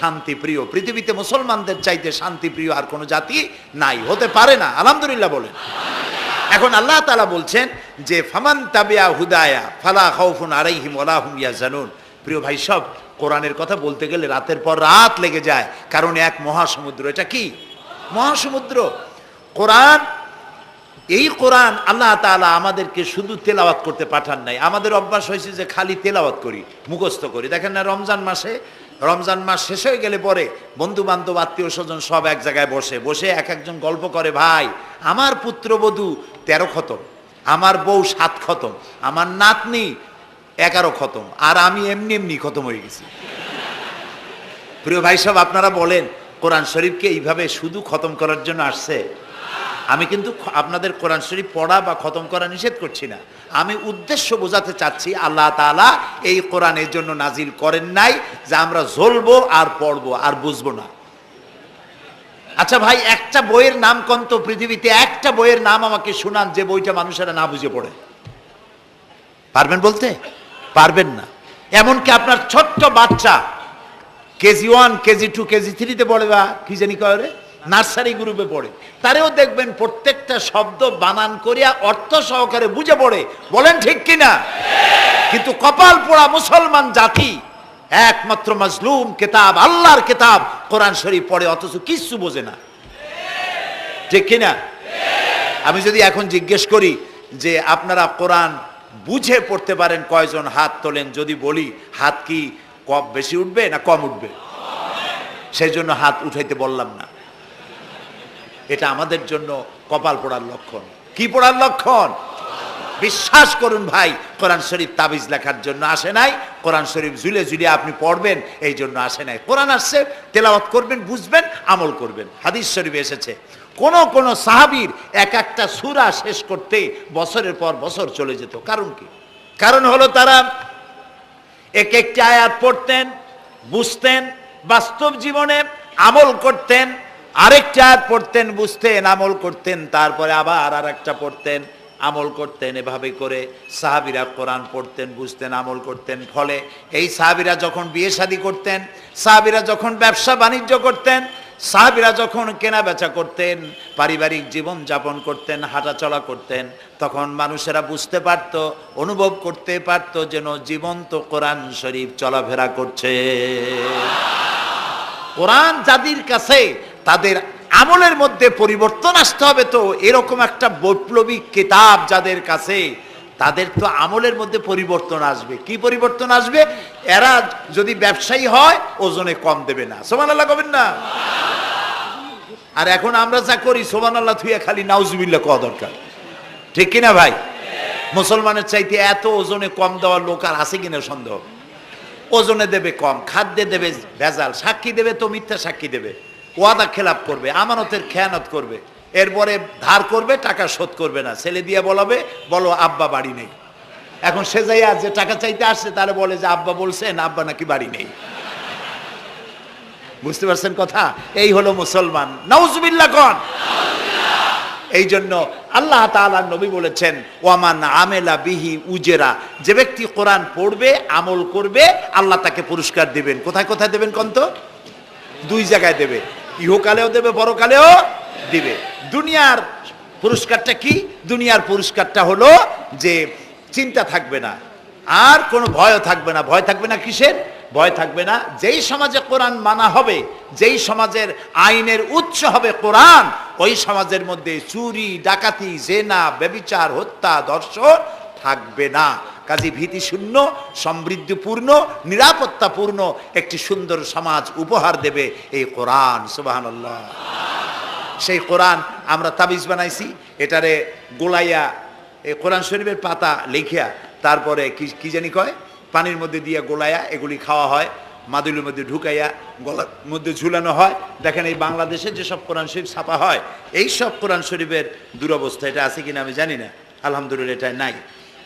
শান্তি প্রিয়। পৃথিবীতে মুসলমানদের চাইতে শান্তি প্রিয় আর কোনো জাতি নাই। হতে পারে না। আলহামদুলিল্লাহ বলেন। এখন আল্লাহ তালা বলছেন যে, ফামান তাবিয়া হুদায়া ফালা খাউফুন আলাইহিম ওলা হুম ইয়াজানুন প্রিয় ভাই, সব কোরআনের কথা বলতে গেলে রাতের পর রাত লেগে যায়। কারণ এক মহাসমুদ্র, এটা কি? মহাসমুদ্র। কোরআন, এই কোরআন আল্লাহ তাআলা আমাদেরকে শুধু তেলাওয়াত করতে পাঠান নাই। আমাদের অভ্যাস হয়েছে যে খালি তেলাওয়াত করি, মুখস্থ করি। দেখেন না, রমজান মাসে রমজান মাস শেষ হয়ে গেলে পরে বন্ধু বান্ধব আত্মীয় স্বজন সব এক জায়গায় বসে বসে এক একজন গল্প করে, ভাই, আমার পুত্রবধূ তেরো খতম, আমার বউ সাত খতম, আমার নাতনি এগারো খতম, আর আমি এমনি এমনি খতম হয়ে গেছি। প্রিয় ভাই সব আপনারা বলেন, কোরআন শরীফকে এইভাবে শুধু খতম করার জন্য আসছে? আমি কিন্তু আপনাদের কোরআন শরীফ পড়া বা খতম করা নিষেধ করছি না। আমি উদ্দেশ্য বোঝাতে চাচ্ছি, আল্লাহ তাআলা এই কোরআন এর জন্য নাজিল করেন নাই যে আমরা জ্বলবো আর পড়ব আর বুঝব না। আচ্ছা ভাই, একটা বইয়ের নাম কন্ত পৃথিবীতে, একটা বইয়ের নাম আমাকে শোনান যে বইটা মানুষেরা না বুঝে পড়ে। পারবেন বলতে? পারবেন না। এমনকি আপনার ছোট্ট বাচ্চা, KG one, KG two, KG থ্রিতে পড়ে বা কি জানি করে নার্সারি গ্রুপে পড়ে। তারেও দেখবেন প্রত্যেকটা শব্দ বানান করিয়া অর্থ সহকারে বুঝে পড়ে। বলেন ঠিক কিনা? কিন্তু কপাল পোড়া মুসলমান জাতি, একমাত্র মাজলুম কেতাব, আল্লাহর কেতাব কোরআন শরীফ পড়ে, অথচ কিচ্ছু বোঝে না। ঠিক কিনা? আমি যদি এখন জিজ্ঞেস করি যে আপনারা কোরআন বুঝে পড়তে পারেন কয়জন হাত তোলেন, যদি বলি, হাত কি কম বেশি উঠবে না কম উঠবে? সেই জন্য হাত উঠাইতে বললাম না। এটা আমাদের জন্য কপাল পড়ার লক্ষণ। কি পড়ার লক্ষণ? বিশ্বাস করুন ভাই, কোরআন শরীফ তাবিজ লেখার জন্য আসে নাই, কোরআন শরীফ ঝুলে ঝুলে আপনি পড়বেন, এই জন্য আসে নাই। কোরআন আসছে, তেলাওয়াত করবেন, বুঝবেন, আমল করবেন। হাদিস শরীফ এসেছে, কোন কোন সাহাবীর এক একটা সুরা শেষ করতে বছরের পর বছর চলে যেত। কারণ কি? কারণ হলো তারা এক একটি আয়াত পড়তেন, বুঝতেন, বাস্তব জীবনে আমল করতেন আরেকটা পড়তেন, বুঝতেন, আমল করতেন, তারপরে আবার আর একটা পড়তেন, আমল করতেন, এভাবে করে সাহাবিরা কোরআন পড়তেন, বুঝতেন, আমল করতেন। ফলে এই সাহাবিরা যখন বিয়ে শাদী করতেন, সাহাবিরা যখন ব্যবসা বাণিজ্য করতেন, সাহাবিরা যখন কেনা বেচা করতেন, পারিবারিক জীবন যাপন করতেন, হাঁটাচলা করতেন, তখন মানুষেরা বুঝতে পারত, অনুভব করতে পারত যেন জীবন্ত কোরআন শরীফ চলাফেরা করছে। কোরআন যাদের কাছে তাদের আমলের মধ্যে পরিবর্তন আসতে হবে তো। এরকম একটা বৈপ্লবিক কিতাব যাদের কাছে, তাদের তো আমলের মধ্যে পরিবর্তন আসবে। কি পরিবর্তন আসবে? এরা যদি ব্যবসায়ী হয়, ওজনে কম দেবে না। সোমান আল্লাহ কবেন না? আর এখন আমরা যা করি সোমান আল্লাহ থুয়ে খালি নাউজুবিল্লা কওয়া দরকার। ঠিক কিনা ভাই? মুসলমানের চাইতে এত ওজনে কম দেওয়ার লোক আর আছে কিনা সন্দেহ? ওজনে দেবে কম, খাদ্যে দেবে ভেজাল, সাক্ষী দেবে তো মিথ্যা সাক্ষী দেবে। ওয়াদা খেলাপ করবে, আমানতের খেয়ানত করবে। এরপরে ধার করবে, টাকা শোধ করবে না। ছেলে দিয়ে বলাবে, বলো, আব্বা বাড়ি নেই। এখন সে যাইয়া যে টাকা চাইতে আসছে তাহলে বলে যে, আব্বা বলছেন আব্বা নাকি বাড়ি নেই। বুঝতে পারছেন কথা? এই হলো মুসলমান। নাউজুবিল্লাহ কন? এই জন্য আল্লাহ তাআলা নবী বলেছেন, ওয়ামান আমেলা বিহি উজেরা। যে ব্যক্তি কোরআন পড়বে, আমল করবে, আল্লাহ তাকে পুরস্কার দিবেন। কোথায় কোথায় দেবেন কন্ত দুই জায়গায় দেবে। ইহকালেও দেবে, পরকালেও দিবে। দুনিয়ার পুরস্কারটা কি? দুনিয়ার পুরস্কারটা হলো যে চিন্তা থাকবে না। আর কোনো ভয় থাকবে না। ভয় থাকবে না কিসের? ভয় থাকবে না যেই সমাজে কোরআন মানা হবে, যেই সমাজের আইনের উৎস হবে কোরআন, ওই সমাজের মধ্যে চুরি, ডাকাতি, জেনা, ব্যবিচার, হত্যা দর্শন থাকবে না। কাজী ভীতিশূন্য সমৃদ্ধিপূর্ণ, নিরাপত্তাপূর্ণ একটি সুন্দর সমাজ উপহার দেবে এই কোরআন, সুবহানাল্লাহ। সেই কোরআন আমরা তাবিজ বানাইছি, এটারে গোলাইয়া, এই কোরআন শরীফের পাতা লিখিয়া তারপরে কি কি জানি কয়? পানির মধ্যে দিয়ে গোলাইয়া এগুলি খাওয়া হয়, মাদুলির মধ্যে ঢুকাইয়া গলার মধ্যে ঝুলানো হয়। দেখেন এই বাংলাদেশে যেসব কোরআন শরীফ ছাপা হয় এই সব কোরআন শরীফের দুরবস্থা এটা আছে কিনা আমি জানি না। আলহামদুলিল্লাহ এটা নাই।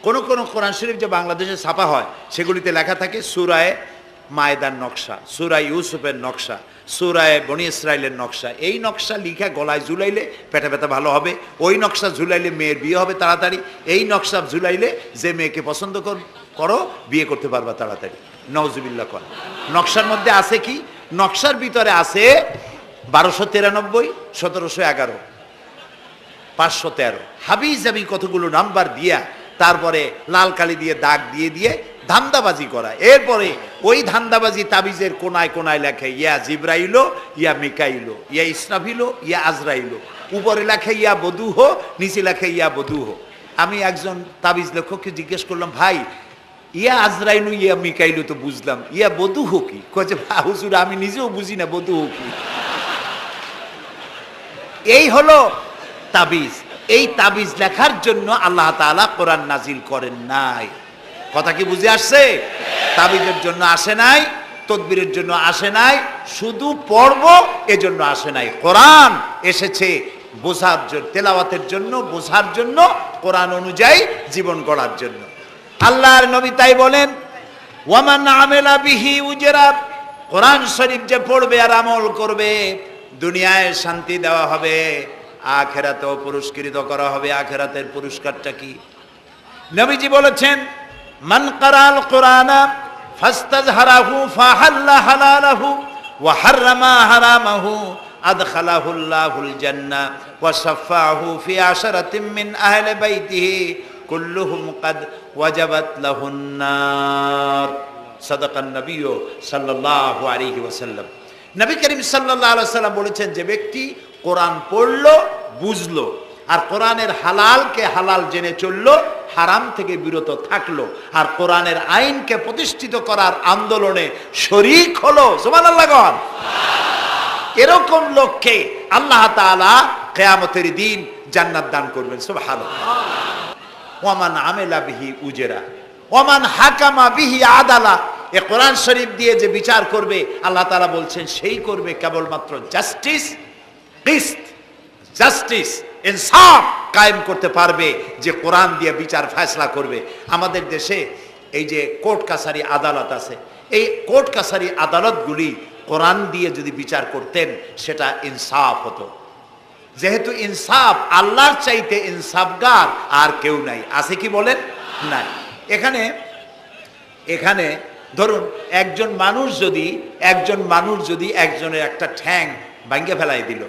কোন কোন কোরআন শরীফ যে বাংলাদেশে ছাপা হয়, সেগুলিতে লেখা থাকে সুরায় মায়দার নকশা, সুরায় ইউসুফের নকশা, সুরায় বনি ইসরায়েলের নকশা। এই নকশা লিখা গলায় ঝুলাইলে পেটে ব্যথা ভালো হবে, ওই নকশা ঝুলাইলে মেয়ের বিয়ে হবে তাড়াতাড়ি, এই নকশা ঝুলাইলে যে মেয়েকে পছন্দ কর- বিয়ে করতে পারবা তাড়াতাড়ি। নওজুবিল্লা কর। নকশার মধ্যে আছে কি? নকশার ভিতরে আছে বারোশো তিরানব্বই, সতেরোশো এগারো, পাঁচশো তেরো। হাবিজ আমি কতগুলো নাম্বার দিয়া তারপরে লাল কালি দিয়ে দাগ দিয়ে দিয়ে ধান্দাবাজি করা। এরপরে ওই ধান্দাবাজি তাবিজের কোনায় কোনায় লেখে, ইয়া জিব্রাইলো ইয়া মিকাইলো ইয়া ইসরাফিলো ইয়া আজরাইলো উপরে লেখে, ইয়া বধূহ নিচে লেখে, ইয়া বধূহ আমি একজন তাবিজ লেখককে জিজ্ঞেস করলাম, ভাই, ইয়া আজরাইলু ইয়া মিকাইলু তো বুঝলাম, ইয়া বধূহ কি? কয়েছে হুজুর, আমি নিজেও বুঝি না বধূহ কি? এই হলো তাবিজ। এই তাবিজ লেখার জন্য আল্লাহ তাআলা কোরআন নাজিল করেন নাই। কথা কি বুঝে আসছে? তাবিজের জন্য আসে নাই, তদবিরের জন্য আসে নাই, শুধু পড়ব এজন্য আসে নাই। কোরআন এসেছে বোঝার জন্য, তেলাওয়াতের জন্য, বোঝার জন্য, কোরআন অনুযায়ী জীবন গড়ার জন্য। আল্লাহর নবী তাই বলেন, ওয়ামান আমেলা বিহি উজেরাত কোরআন শরীফ যে পড়বে আর আমল করবে, দুনিয়ায় শান্তি দেওয়া হবে। আখেরাতেও পুরস্কৃত করা হবে। আখেরাতের পুরস্কারটা কি? নবীজি বলেছেন, মান কারাল কোরআনা ফাস্তাজহারাহু ফাহাল্লা হালালাহু ওয়া হাররামা হারামাহু আদখালাহুল্লাহুল জান্নাহ ওয়া শাফাআহু ফি আশরাতিন মিন আহলি বাইতিহি কুল্লুহুম কাদ ওয়াজাবাত লাহুন নার। সাদাকান নবীও সাল্লাল্লাহু আলাইহি ওয়াসাল্লাম। নবী করিম সাল্লাল্লাহু আলাইহি সাল্লাম বলেছেন, যে ব্যক্তি কোরআন পড়ল বুঝলো। আর কোরআনের হালালকে হালাল জেনে চলল, হারাম থেকে বিরত থাকল। আর কোরআনের আইনকে প্রতিষ্ঠিত করার আন্দোলনে শরিক হলো। গণ। এরকম লোককে আল্লাহ তাআলা কিয়ামতের দিন জান্নাত দান করবেন। সুবহানাল্লাহ। ওয়ামান আমেলা বিহি উজেরা। ওয়ামান হাকামা বিহি আদালা। এ কোরআন শরীফ দিয়ে যে বিচার করবে, আল্লাহ তাআলা বলছেন, সেই করবে কেবলমাত্র জাস্টিস, কিস্ত। জাস্টিস, ইনসাফ কায়েম করতে পারবে যে কোরআন দিয়ে বিচার ফয়সলা করবে। আমাদের দেশে এই যে কোর্ট কাছারি আদালত আছে, এই কোর্ট কাছারি আদালতগুলি কোরআন দিয়ে যদি বিচার করতেন, সেটা ইনসাফ হতো। যেহেতু ইনসাফ, আল্লাহর চাইতে ইনসাফগার আর কেউ নাই। আছে কি বলেন? নাই। এখানে এখানে ধরুন, একজন মানুষ যদি, একজন মানুষ যদি একজনের একটা ঠ্যাং ভাঙ্গে ফেলাই দিল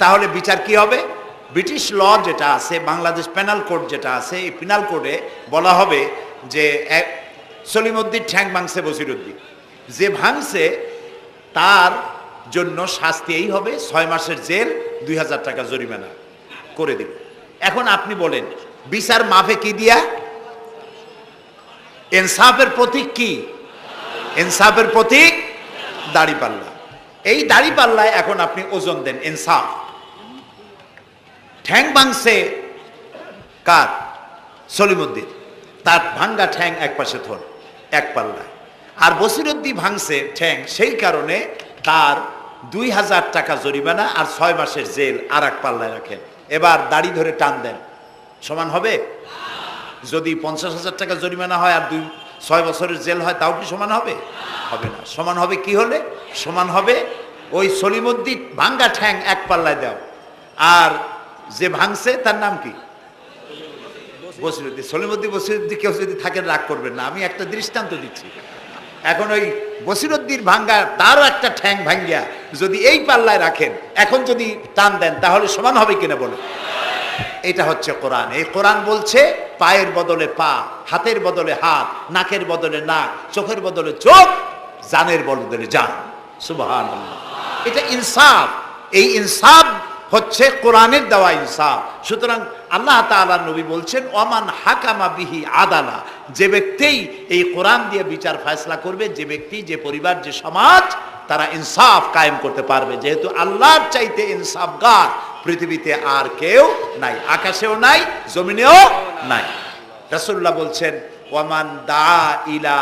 তাহলে বিচার কি হবে? ব্রিটিশ ল যেটা আছে, বাংলাদেশ পেনাল কোড যেটা আছে, এই পেনাল কোডে বলা হবে যে সলিমুদ্দিন ঠ্যাং ভাঙছে বসিরুদ্দিন। যে ভাঙছে, তার জন্য শাস্তি এই হবে, ছয় মাসের জেল, দুই হাজার টাকা জরিমানা করে দিল। এখন আপনি বলেন, বিচার মাফে কি দিয়া? এনসাফের প্রতীক কি? ইনসাফের প্রতীক দাড়িপাল্লা এই দাড়িপাল্লায় এখন আপনি ওজন দেন, ইনসাফ। ঠ্যাং ভাঙছে কার? সলিমুদ্দিন। তার ভাঙ্গা ঠ্যাং এক পাশে থন এক পাল্লায়। আর বসিরুদ্দি ভাঙছে ঠ্যাং সেই কারণে তার দুই হাজার টাকা জরিমানা আর ছয় মাসের জেল আর এক পাল্লায় রাখেন। এবার দাড়ি ধরে টান দেন। সমান হবে? যদি পঞ্চাশ হাজার টাকা জরিমানা হয় আর দুই, ছয় বছরের জেল হয়, তাও কি সমান হবে? হবে না। সমান হবে কি হলে? সমান হবে ওই সলিমুদ্দিন ভাঙ্গা ঠ্যাং এক পাল্লায় দাও আর যে ভাঙছে, তার নাম কি? বসিরুদ্দিন। সলিমুদ্দিন বসিরুদ্দিন কেউ যদি থাকেন, রাগ করবেন না। আমি একটা দৃষ্টান্ত দিচ্ছি। এখন ওই বসিরুদ্দিন ভাঙ্গা, তারও একটা ঠ্যাং ভাঙ্গিয়া যদি এই পাল্লায় রাখেন, এখন যদি টান দেন, তাহলে সমান হবে কিনা বলুন? এটা হচ্ছে কোরআন। এই কোরআন বলছে, পায়ের বদলে পা, হাতের বদলে হাত, নাকের বদলে নাক, চোখের বদলে চোখ, জানের বদলে জান। সুবহান এটা ইনসাফ। এই ইনসাফ হচ্ছে কোরআনের দেওয়া ইনসাফ। সুতরাং আল্লাহ তাআলা নবী বলছেন ওমান হাকামা বিহি আদালা যে ব্যক্তি এই কোরআন দিয়ে বিচার ফয়সলা করবে, যে ব্যক্তি, যে পরিবার, যে সমাজ, তারা ইনসাফ কায়েম করতে পারবে। যেহেতু আল্লাহর চাইতে ইনসাফগার, পৃথিবীতে আর কেউ নাই, আকাশেও নাই, জমিনেও নাই। রাসূলুল্লাহ বলছেন, ওয়ামান দা ইলা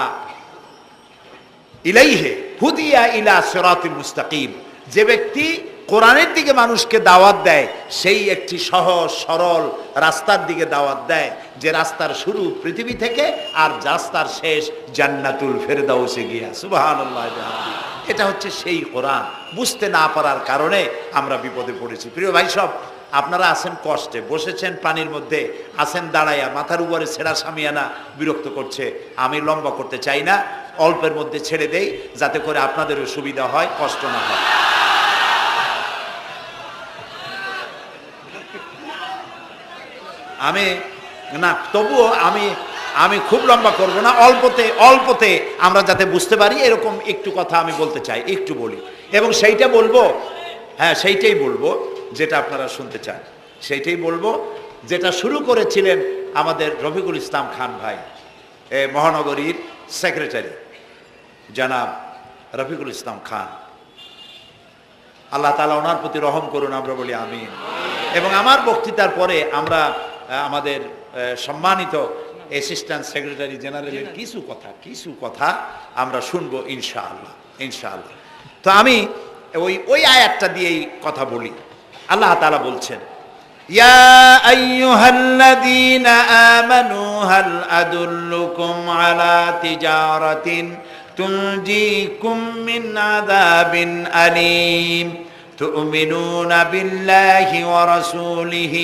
ইলাইহে, হুদিয়া ইলা সিরাতিল মুস্তাকিম। যে ব্যক্তি কোরআনের দিকে মানুষকে দাওয়াত দেয়, সেই একটি সহজ, সরল রাস্তার দিকে দাওয়াত দেয়, যে রাস্তার শুরু পৃথিবী থেকে আর রাস্তার শেষ জান্নাতুল ফেরদাউসে গিয়া। বিহামদিহি। এটা হচ্ছে সেই কোরআন। বুঝতে না পারার কারণে আমরা বিপদে পড়েছি। প্রিয় ভাই সব, আপনারা আছেন কষ্টে, বসেছেন পানির মধ্যে, আছেন দাঁড়াইয়া, মাথার উপরে ছেঁড়া সামিয়ানা বিরক্ত করছে। আমি লম্বা করতে চাই না, অল্পের মধ্যে ছেড়ে দেই, যাতে করে আপনাদেরও সুবিধা হয়, কষ্ট না হয়। আমি, না, তবুও আমি আমি খুব লম্বা করব না, অল্পতে অল্পতে আমরা যাতে বুঝতে পারি এরকম একটু কথা আমি বলতে চাই, একটু বলি। এবং সেইটা বলব হ্যাঁ সেইটাই বলব যেটা আপনারা শুনতে চান। সেইটাই বলব যেটা শুরু করেছিলেন আমাদের রফিকুল ইসলাম খান ভাই, এ মহানগরীর সেক্রেটারি, জনাব রফিকুল ইসলাম খান। আল্লাহ তালা ওনার প্রতি রহম করুন, আমরা বলি আমিন। এবং আমার বক্তৃতার পরে আমরা আমাদের আহ, সম্মানিত অ্যাসিস্ট্যান্ট সেক্রেটারি জেনারেলের কিছু কথা কিছু কথা আমরা শুনবো ইনশাআল্লাহ ইনশাআল্লাহ তো আমি ওই ওই আয়াতটা দিয়েই কথা বলি আল্লাহ তালা বলছেন يا أيها الذين آمنوا هل أدلكم على تجارة تنجيكم من عذاب أليم تؤمنون بالله ورسوله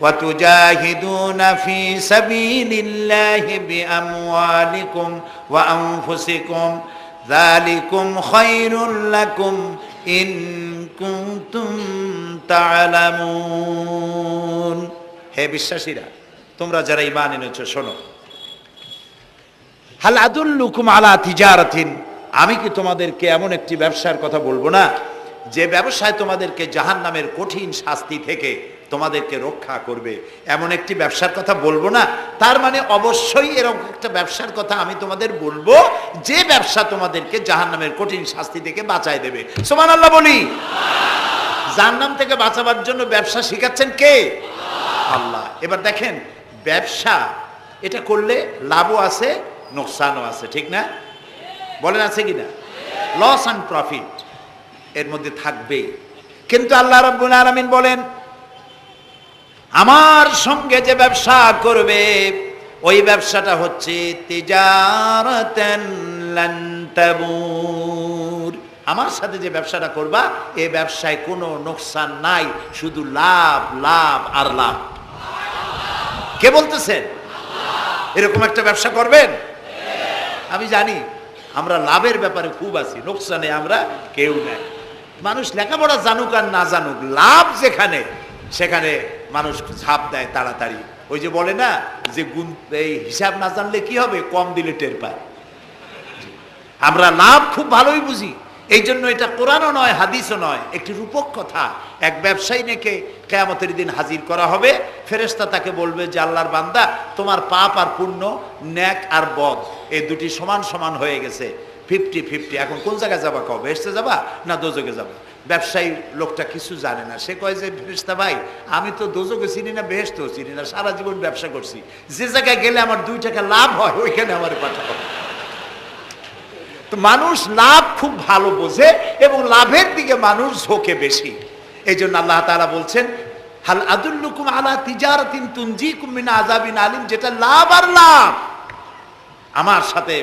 وتجاهدون في سبيل الله بأموالكم وأنفسكم ذلكم خير لكم إن كنتم تعلمون হে বিশ্বাসীরা তোমরা যারা ইমান এনেছো শোনো হাল আদুল্লুকুম আলা তিজারাতিন আমি কি তোমাদেরকে এমন একটি ব্যবসার কথা বলবো না যে ব্যবসায় তোমাদেরকে জাহান নামের কঠিন শাস্তি থেকে তোমাদেরকে রক্ষা করবে, এমন একটি ব্যবসার কথা বলব না। তার মানে অবশ্যই এরকম একটা ব্যবসার কথা আমি তোমাদের বলব, যে ব্যবসা তোমাদেরকে জাহান নামের কঠিন শাস্তি থেকে বাঁচায় দেবে। সোমান আল্লাহ বলি। জাহান্নাম থেকে বাঁচাবার জন্য ব্যবসা শিখাচ্ছেন কে? আল্লাহ। এবার দেখেন, ব্যবসা, এটা করলে লাভও আছে, নোকসানও আছে, ঠিক না? বলেন আছে কি না লস অ্যান্ড প্রফিট। এর মধ্যে থাকবেই কিন্তু আল্লাহ রাব্বুল আলামিন বলেন, আমার সঙ্গে যে ব্যবসা করবে, ওই ব্যবসাটা হচ্ছে আমার সাথে যে ব্যবসাটা করবা এই ব্যবসায় কোনো নোকসান নাই, শুধু লাভ লাভ আর লাভ। কে বলতেছেন? এরকম একটা ব্যবসা করবেন? আমি জানি, আমরা লাভের ব্যাপারে খুব আছি, নোকসানে আমরা কেউ নাই। মানুষ লেখাপড়া জানুক আর না জানুক, লাভ যেখানে, সেখানে মানুষ ঝাঁপ দেয় তাড়াতাড়ি। ওই যে বলে না, যে গুণ, এই হিসাব না জানলে কি হবে? কম দিলে টের পায়। আমরা লাভ খুব ভালোই বুঝি। এই জন্য এটা কোরআনও নয়, হাদিসও নয়, একটি রূপক কথা। এক ব্যবসায়ী নেকে কেয়ামতের দিন হাজির করা হবে, ফেরেশতা তাকে বলবে যে, আল্লাহর বান্দা, তোমার পাপ আর পুণ্য, ন্যাক আর বদ, এই দুটি সমান সমান হয়ে গেছে। Fifty fifty. এখন কোন জায়গায় যাবা কও বেসতে যাবা না দোজকে যাবা? ব্যবসায়ী লোকটা কিছু জানে না। সে কয় যে ফেরেশতা ভাই, আমি তো দোজকে চিনি না বেহেস্তেও চিনি না, সারা জীবন ব্যবসা করছি। যে জায়গায় গেলে আমার দুই টাকা লাভ হয়, ওইখানে আমার পাঠাবো তো মানুষ লাভ খুব ভালো বোঝে এবং লাভের দিকে মানুষ ঝোঁকে বেশি। এই জন্য আল্লাহ তাআলা বলছেন, হাল আদুল্লুকুম আলা তিজারাতিন তুনজিকুম মিন আযাবিন আলিম যেটা লাভ আর লাভ। আমার সাথে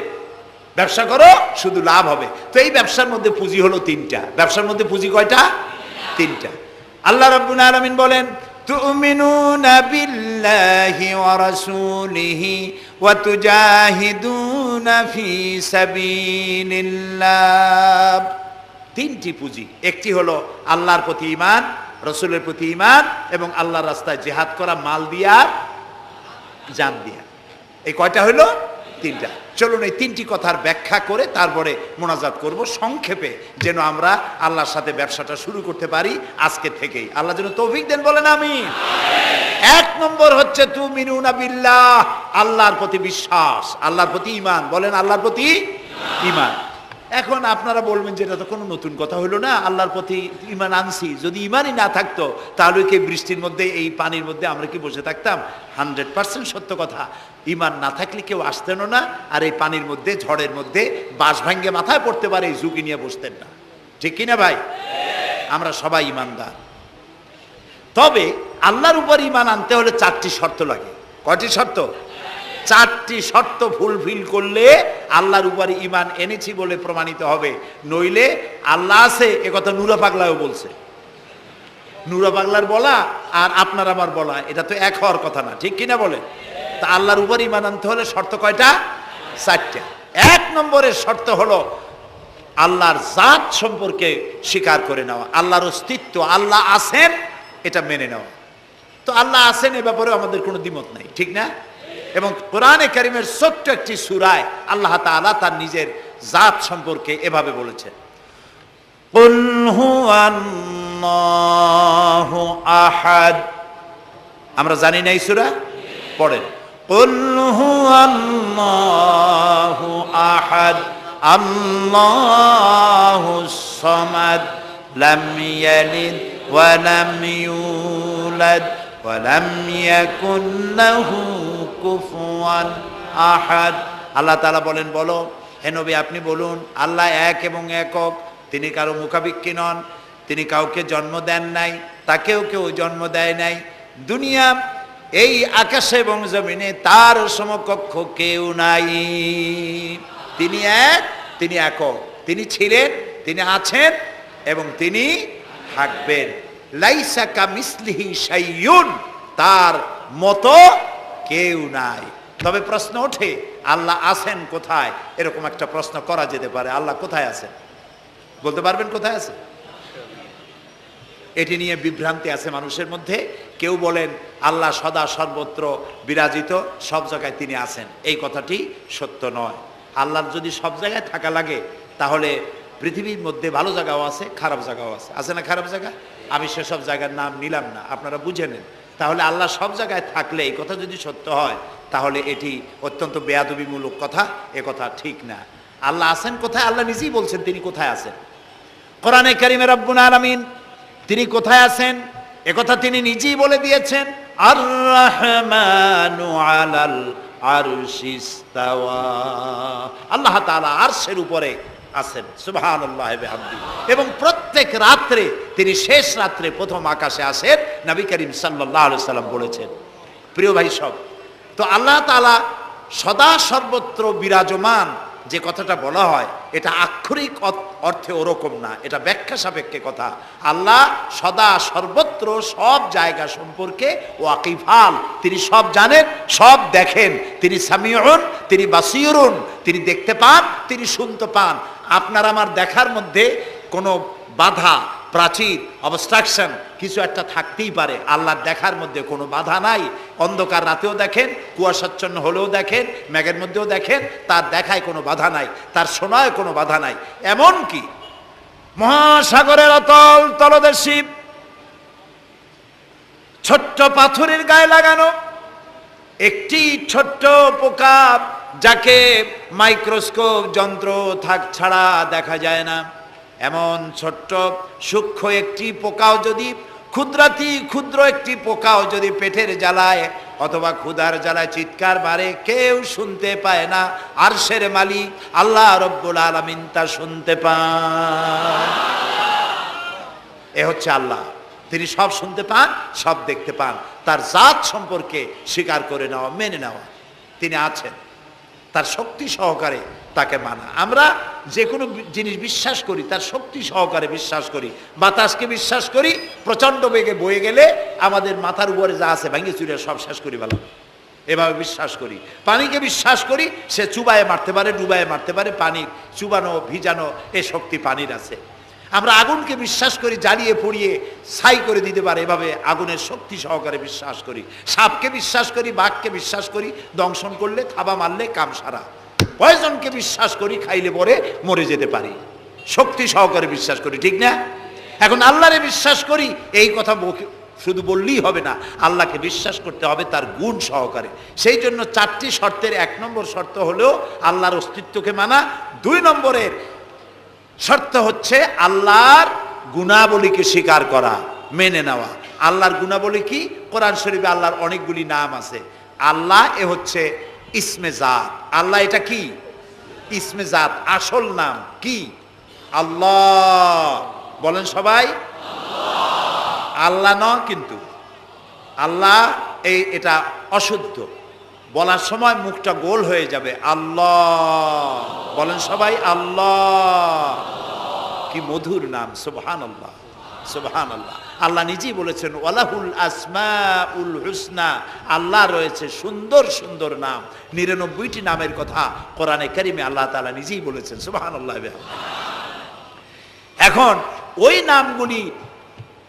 ব্যবসা করো শুধু লাভ হবে তো এই ব্যবসার মধ্যে পুঁজি হলো তিনটা ব্যবসার মধ্যে পুঁজি কয়টা তিনটা আল্লাহ রাব্বুল আলামিন বলেন تؤمنون بالله ورسوله وتجاهدون في سبيل الله তিনটি পুঁজি একটি হলো আল্লাহর প্রতি ইমান রসুলের প্রতি ইমান এবং আল্লাহর রাস্তায় জেহাদ করা মাল দিয়া জান দিয়া এই কয়টা হলো তিনটা। চলুন এই তিনটি কথার ব্যাখ্যা করে তারপরে মোনাজাত করব। সংক্ষেপে যেন আমরা আল্লাহর সাথে ব্যবসাটা শুরু করতে পারি আজকে থেকেই। আল্লাহ যেন তৌফিক দেন, বলেন আমি এক নম্বর হচ্ছে তু মিনুনা বিল্লাহ, আল্লাহর প্রতি বিশ্বাস, আল্লাহর প্রতি ইমান বলেন আল্লাহর প্রতি ইমান এখন আপনারা বলবেন যে এটা তো কোনো নতুন কথা হলো না, আল্লাহর প্রতি ইমান আনছি। যদি ইমানই না থাকতো, তাহলে কি বৃষ্টির মধ্যে, এই পানির মধ্যে আমরা কি বসে থাকতাম? হান্ড্রেড পার্সেন্ট সত্য কথা। ইমান না থাকলে কেউ আসতেনও না, আর এই পানির মধ্যে, ঝড়ের মধ্যে বাঁশ ভাঙ্গে মাথায় পড়তে পারে, এই ঝুঁকি নিয়ে বসতেন না। ঠিক কিনা ভাই? আমরা সবাই ইমানদার। তবে আল্লাহর উপর ইমান আনতে হলে চারটি শর্ত লাগে। কয়টি শর্ত? চারটি শর্ত ফুলফিল করলে আল্লাহর উপরে ইমান এনেছি বলে প্রমাণিত হবে। নইলে আল্লাহ আছে একথা নুরা পাগলাও বলছে। নুরা পাগলার বলা আর আপনার আমার বলা, এটা তো এক হওয়ার কথা না, ঠিক কিনা বলে তা আল্লাহর উপর ইমান আনতে হলে শর্ত কয়টা চারটা এক নম্বরের শর্ত হলো আল্লাহর জাত সম্পর্কে স্বীকার করে নেওয়া আল্লাহর অস্তিত্ব আল্লাহ আছেন এটা মেনে নেওয়া তো আল্লাহ আছেন এ ব্যাপারে আমাদের কোনো দ্বিমত নাই ঠিক না এবং কোরআনে কারিমের ছোট্ট একটি সুরায় আল্লাহ তাআলা তার নিজের জাত সম্পর্কে এভাবে বলেছেন قل هو الله আহাদ আমরা জানি না এই সূরা পড়েন قل هو الله আহাদ الله الصمد لم يلد ولم يولد ولم يكن له كفوا আহাদ আল্লাহ তাআলা বলেন বলো হে নবী আপনি বলুন আল্লাহ এক এবং একক তিনি কারো মুখাবিক্ষি নন তিনি কাউকে জন্ম দেন নাই তাকেও কেউ জন্ম দেয় নাই দুনিয়া এই আকাশে এবং জমিনে তার সমকক্ষ কেউ নাই। তিনি এক, তিনি একক। তিনি ছিলেন, তিনি আছেন এবং তিনি থাকবেন। লাইসা কা মিসলিহি শাইয়ুন তার মতো কেউ নাই। তবে প্রশ্ন ওঠে, আল্লাহ আছেন কোথায়? এরকম একটা প্রশ্ন করা যেতে পারে। আল্লাহ কোথায় আছেন? বলতে পারবেন কোথায় আছে এটি নিয়ে বিভ্রান্তি আছে মানুষের মধ্যে। কেউ বলেন, আল্লাহ সদা সর্বত্র বিরাজিত, সব জায়গায় তিনি আছেন। এই কথাটি সত্য নয়। আল্লাহর যদি সব জায়গায় থাকা লাগে, তাহলে পৃথিবীর মধ্যে ভালো জায়গাও আছে, খারাপ জায়গাও আছে। আছে না খারাপ জায়গা? আমি সেসব জায়গার নাম নিলাম না, আপনারা বুঝে নেন। তাহলে আল্লাহ সব জায়গায় থাকলে এই কথা যদি সত্য হয়, তাহলে এটি অত্যন্ত বেয়াদবিমূলক কথা, এ কথা ঠিক না। আল্লাহ আছেন কোথায়? আল্লাহ নিজেই বলছেন তিনি কোথায় আছেন। কোরআনে কারিমে রব্বুল আলামিন তিনি কোথায় আছেন? একথা তিনি নিজেই বলে দিয়েছেন। আর রহমানু আলাল আরশিস্তাওয়া আল্লাহ তাআলা আরশের উপরে আছেন। সুবহানাল্লাহ বিহামদি। এবং প্রত্যেক রাত্রে, তিনি শেষ রাত্রে প্রথম আকাশে আসেন, নবী করিম সাল্লাল্লাহু সাল্লাম বলেছেন। প্রিয় ভাই সব, তো আল্লাহ তাআলা সদা সর্বত্র বিরাজমান যে কথাটা বলা হয়, এটা আক্ষরিক অর্থে ওরকম না, এটা ব্যাখ্যা সাপেক্ষে কথা। আল্লাহ সদা সর্বত্র সব জায়গা সম্পর্কে ও আকিফাল তিনি সব জানেন, সব দেখেন। তিনি সামিউন, তিনি বাসিউরুন তিনি দেখতে পান, তিনি শুনতে পান। আপনার আমার দেখার মধ্যে কোনো বাধা প্রাচীর অবস্ট্রাকশন কিছু একটা থাকতেই পারে। আল্লাহর দেখার মধ্যে কোনো বাধা নাই। অন্ধকার রাতেও দেখেন, কুয়াশাচ্ছন্ন হলেও দেখেন ম্যাগের মধ্যেও দেখেন, তার দেখায় কোনো বাধা নাই, তার শোনায় কোনো বাধা নাই। এমন কি মহাসাগরের অতল তলদেশী ছোট্ট পাথরের গায়ে লাগানো, একটি ছোট্ট পোকা যাকে মাইক্রোস্কোপ যন্ত্র থাক ছাড়া দেখা যায় না। এমন ছোট্ট সূক্ষ্ম একটি পোকাও যদি, ক্ষুদ্রাতি ক্ষুদ্র একটি পোকাও যদি পেটের জ্বালায়, অথবা ক্ষুধার জ্বালায় চিৎকার মারে, কেউ শুনতে পায় না আর সের মালিক আল্লাহ রব্বুল আলমিন তা শুনতে পান। এ হচ্ছে আল্লাহ। তিনি সব শুনতে পান, সব দেখতে পান। তার জাত সম্পর্কে স্বীকার করে নেওয়া, মেনে নেওয়া। তিনি আছেন। তার শক্তি সহকারে তাকে মানা। আমরা যে কোনো জিনিস বিশ্বাস করি, তার শক্তি সহকারে বিশ্বাস করি, বাতাসকে বিশ্বাস করি, প্রচণ্ড বেগে বয়ে গেলে আমাদের মাথার উপরে যা আছে ভেঙে চুরে সব শেষ করি ভালো এভাবে বিশ্বাস করি। পানিকে বিশ্বাস করি, সে চুবায়ে মারতে পারে, ডুবায়ে মারতে পারে পানির চুবানো, ভিজানো, এ শক্তি পানির আছে। আমরা আগুনকে বিশ্বাস করি, জ্বালিয়ে পুড়িয়ে ছাই করে দিতে পারে, এভাবে আগুনের শক্তি সহকারে বিশ্বাস করি। সাপকে বিশ্বাস করি, বাঘকে বিশ্বাস করি, দংশন করলে থাবা মারলে কাম সারা। পয়জনকে বিশ্বাস করি, খাইলে পরে মরে যেতে পারি। শক্তি সহকারে বিশ্বাস করি, ঠিক না? এখন আল্লাহরে বিশ্বাস করি, এই কথা শুধু বললেই হবে না, আল্লাহকে বিশ্বাস করতে হবে তার গুণ সহকারে। সেই জন্য চারটি শর্তের এক নম্বর শর্ত হলেও আল্লাহর অস্তিত্বকে মানা। দুই নম্বরের শর্ত হচ্ছে আল্লাহর গুণাবলীকে স্বীকার করা, মেনে নেওয়া। আল্লাহর গুণাবলী কি? কোরআন শরীফে আল্লাহর অনেকগুলি নাম আছে। আল্লাহ এ হচ্ছে ইসমে জাত। আল্লাহ এটা কি? ইসমে জাত, আসল নাম কি? আল্লাহ। বলেন সবাই। আল্লাহ ন কিন্তু। আল্লাহ এই এটা অশুদ্ধ। বলার সময় মুখটা গোল হয়ে যাবে। আল্লাহ। বলেন সবাই, আল্লাহ। কি মধুর নাম সুবহান আল্লাহ সুবহান আল্লাহ আল্লাহ নিজেই বলেছেন, ওয়ালাহুল আসমা উল হুসনা। আল্লাহ রয়েছে সুন্দর সুন্দর নাম। নিরানব্বইটি নামের কথা কোরআনে কারিমে আল্লাহ তালা নিজেই বলেছেন সুবহান আল্লাহ এখন ওই নামগুলি,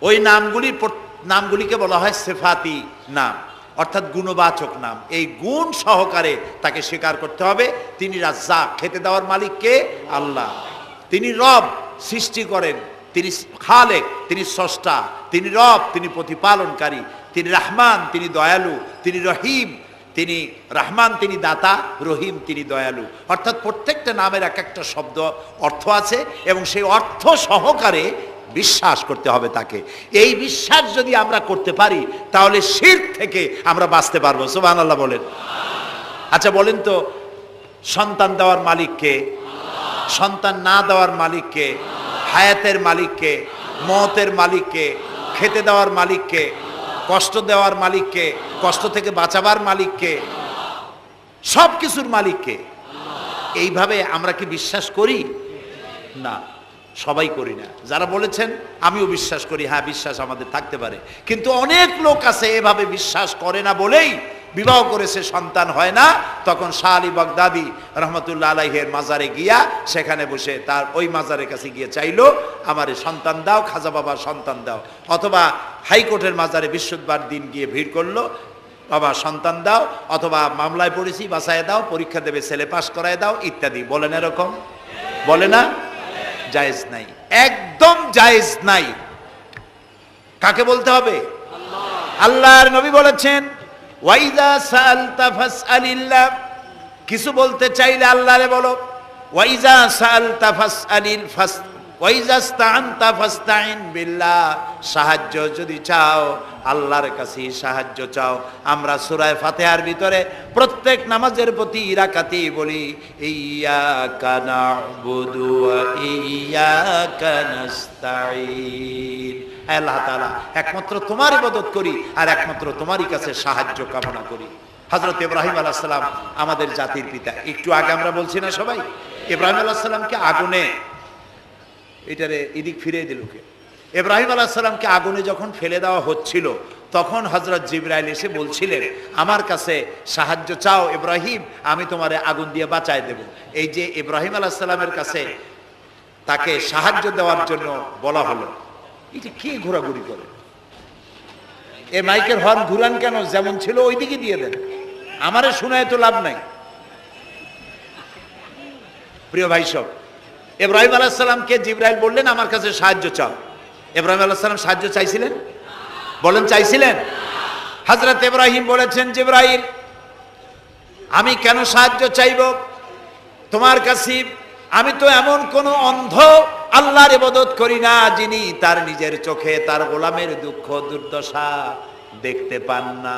ওই নামগুলির প্র- নামগুলিকে বলা হয় সেফাতি নাম, অর্থাৎ গুণবাচক নাম। এই গুণ সহকারে তাকে স্বীকার করতে হবে। তিনি রাজ্জাক, খেতে দেওয়ার মালিক কে? আল্লাহ। তিনি রব সৃষ্টি করেন। তিনি খালেক, তিনি স্রষ্টা, তিনি রব, তিনি প্রতিপালনকারী, তিনি রাহমান, তিনি দয়ালু, তিনি রহিম, তিনি রাহমান, তিনি দাতা, রহিম, তিনি দয়ালু। অর্থাৎ প্রত্যেকটা নামের এক একটা শব্দ অর্থ আছে এবং সেই অর্থ সহকারে বিশ্বাস করতে হবে তাকে। এই বিশ্বাস যদি আমরা করতে পারি, তাহলে শির থেকে আমরা বাঁচতে পারব। সুবাহ আল্লাহ বলেন। আচ্ছা বলেন তো, সন্তান দেওয়ার মালিককে সন্তান না দেওয়ার মালিককে হায়াতের মালিককে, মতের মালিককে, খেতে দেওয়ার মালিককে, কষ্ট দেওয়ার মালিককে, কষ্ট থেকে বাঁচাবার মালিককে সব কিছুর মালিককে। এইভাবে আমরা কি বিশ্বাস করি? না, সবাই করি না। যারা বলেছেন, আমিও বিশ্বাস করি। হ্যাঁ বিশ্বাস আমাদের থাকতে পারে। কিন্তু অনেক লোক আছে এভাবে বিশ্বাস করে না বলেই বিবাহ করেছে, সন্তান হয় না। তখন শাহ আলী বাগদাদি রহমতুল্লাহ আলাইহের মাজারে গিয়া সেখানে বসে তার ওই মাজারের কাছে গিয়ে চাইলো, আমার সন্তান দাও, খাজা বাবা সন্তান দাও। অথবা হাইকোর্টের মাজারে বৃহস্পতিবার দিন গিয়ে ভিড় করল, বাবা, সন্তান দাও, অথবা মামলায় পড়েছি বাসায় দাও, পরীক্ষা দেবে, ছেলে পাস করায় দাও, ইত্যাদি। বলেন এরকম? বলে না? জায়েজ নাই। একদম জায়েজ নাই। কাকে বলতে হবে? আল্লাহর নবী বলেছেন ওয়াইদা সালতা ফাসআলিল্লাহ কিছু বলতে চাইলে আল্লাহরে বলো। ওয়াইজা সালতা ফাসআলিল ফাস ওয়াইজা স্তাআনতা ফাস্তাইন বিল্লাহ। সাহায্য যদি চাও আল্লাহর কাছে সাহায্য চাও। আমরা সুরায় ফাতেহার ভিতরে প্রত্যেক নামাজের প্রতি রাকাতেই বলি ইয়াকা না'বুদু ওয়া ইয়াকা নাস্তাঈন। হ্যাঁ, আল্লাহ তাআলা, একমাত্র তোমার ইবাদত করি আর একমাত্র তোমারই কাছে সাহায্য কামনা করি। হযরত ইব্রাহিম আলাইহিস সালাম আমাদের জাতির পিতা। একটু আগে আমরা বলছি না সবাই? ইব্রাহিম আলাইহিস সালামকে আগুনে, এটারে এদিক ফিরিয়ে দিল কে? ইব্রাহিম আলাইহিস সালামকে আগুনে যখন ফেলে দেওয়া হচ্ছিল, তখন হজরত জিবরাইল এসে বলছিলেন, আমার কাছে সাহায্য চাও ইব্রাহিম, আমি তোমারে আগুন দিয়ে বাঁচায় দেব। এই যে ইব্রাহিম আলাইহিস সালামের কাছে তাকে সাহায্য দেওয়ার জন্য বলা হলো। এটা কে ঘোরাঘুরি করে? এ মাইকের হর্ন ঘুরান কেন? যেমন ছিল ওই দিকে দিয়ে দেন। আমারে শোনায় তো লাভ নাই। প্রিয় ভাই সব ইব্রাহিম আলাহিসাল্লামকে জিব্রাইল বললেন, আমার কাছে সাহায্য চাও। ইব্রাহিম আলাহিসাল্লাম সাহায্য চাইছিলেন? বলেন, চাইছিলেন? হজরত ইব্রাহিম বলেছেন, জিব্রাইল, আমি কেন সাহায্য চাইব? তোমার কাছে আমি তো এমন কোন অন্ধ আল্লাহর ইবাদত করি না, যিনি তার নিজের চোখে তার গোলামের দুঃখ, দুর্দশা দেখতে পান না।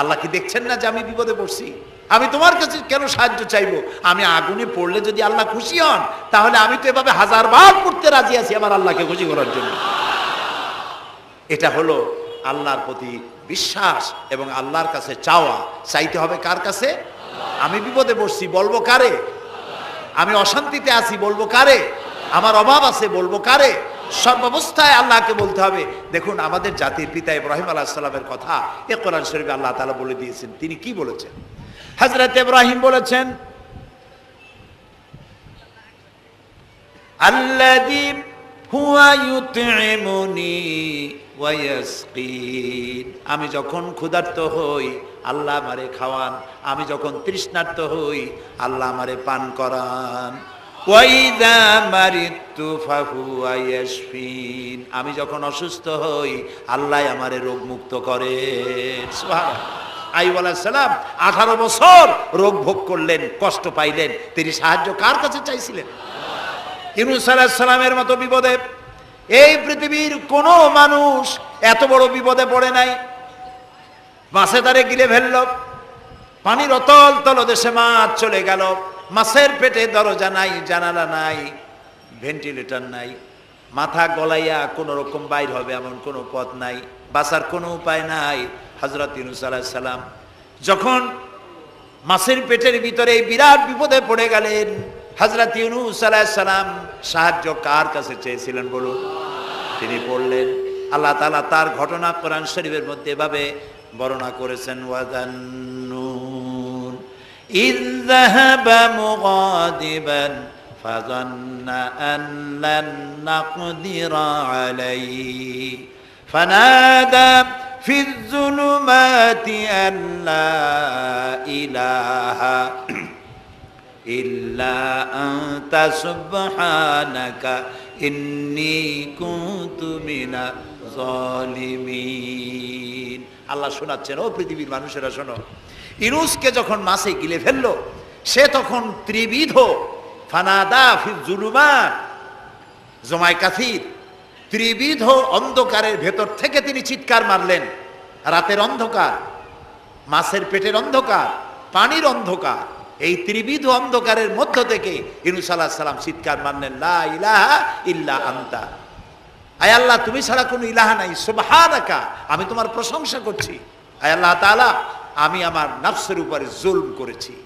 আল্লাহ কি দেখছেন না যে আমি বিপদে পড়ছি? আমি তোমার কাছে কেন সাহায্য চাইব? আমি আগুনে পড়লে যদি আল্লাহ খুশি হন, তাহলে আমি তো এভাবে হাজার বার পড়তে রাজি আছি আমার আল্লাহকে খুশি করার জন্য। এটা হলো আল্লাহর প্রতি বিশ্বাস এবং আল্লাহর কাছে চাওয়া। চাইতে হবে কার কাছে? আমি বিপদে পড়ছি, বলব কারে? আমি অশান্তিতে আছি, বলব কারে? আমার অভাব আছে, বলব কারে? সর্বাবস্থায় আল্লাহকে বলতে হবে। দেখুন, আমাদের জাতির পিতা ইব্রাহিম আলাহ সাল্লামের কথা এ কোরআন শরীফে আল্লাহ তালা বলে দিয়েছেন। তিনি কি বলেছেন? হজরত ইব্রাহিম বলেছেন, আল্লাযী হুয়া ইয়াসকিন আমি যখন ক্ষুধার্ত হই, আল্লাহ আমারে খাওয়ান। আমি যখন তৃষ্ণার্ত হই, আল্লাহ আমারে পান করান। আমি যখন অসুস্থ হই, আল্লাহ আমারে রোগ মুক্ত সুবহানাল্লাহ। সালাম, আঠারো বছর রোগ ভোগ করলেন, কষ্ট পাইলেন। তিনি সাহায্য কার কাছে চাইছিলেন? ইউনুস সালামের মতো বিপদে এই পৃথিবীর কোনো মানুষ এত বড় বিপদে পড়ে নাই। মাছে তারে গিলে ফেলল, পানির অতল তল দেশে মাছ চলে গেল, মাছের পেটে দরজা নাই, জানালা নাই, ভেন্টিলেটর নাই, মাথা গলাইয়া কোনো রকম বাইর হবে এমন কোনো পথ নাই, বাঁচার কোনো উপায় নাই হজরত সালাম। যখন মাছের পেটের ভিতরে বিরাট বিপদে পড়ে গেলেন হজরত ইউনুস আলাহিসাল্লাম সাহায্য কার কাছে চেয়েছিলেন বলুন তিনি পড়লেন আল্লাহ তাআলা তার ঘটনা কোরআন শরীফের মধ্যে এভাবে বর্ণনা করেছেন ওয়াদান্নুন إذ ذهب مغاضبا فظن أن لن نقدر عليه فنادى في الظلمات أن لا إله إلا أنت سبحانك إني كنت من الظالمين আল্লাহ শোনাচ্ছেন ও পৃথিবীর মানুষেরা শোনো ইনুসকে যখন মাছে গিলে ফেললো সে তখন ত্রিবিধ ফানাদা ফির জুলুমান জমায় কাসির ত্রিবিধ অন্ধকারের ভেতর থেকে তিনি চিৎকার মারলেন রাতের অন্ধকার মাছের পেটের অন্ধকার পানির অন্ধকার এই ত্রিবিধ অন্ধকারের মধ্য থেকে ইনুস আল্লাহ সাল্লাম চিৎকার মানলেন লা ইলাহা ইল্লা আন্তা। আয় আল্লাহ, তুমি ছাড়া কোনো ইলাহা নাই, সুবহানাকা, আমি তোমার প্রশংসা করছি। আয় আল্লাহ তাআলা, আমি আমার নফসের উপরে জুলম করেছি।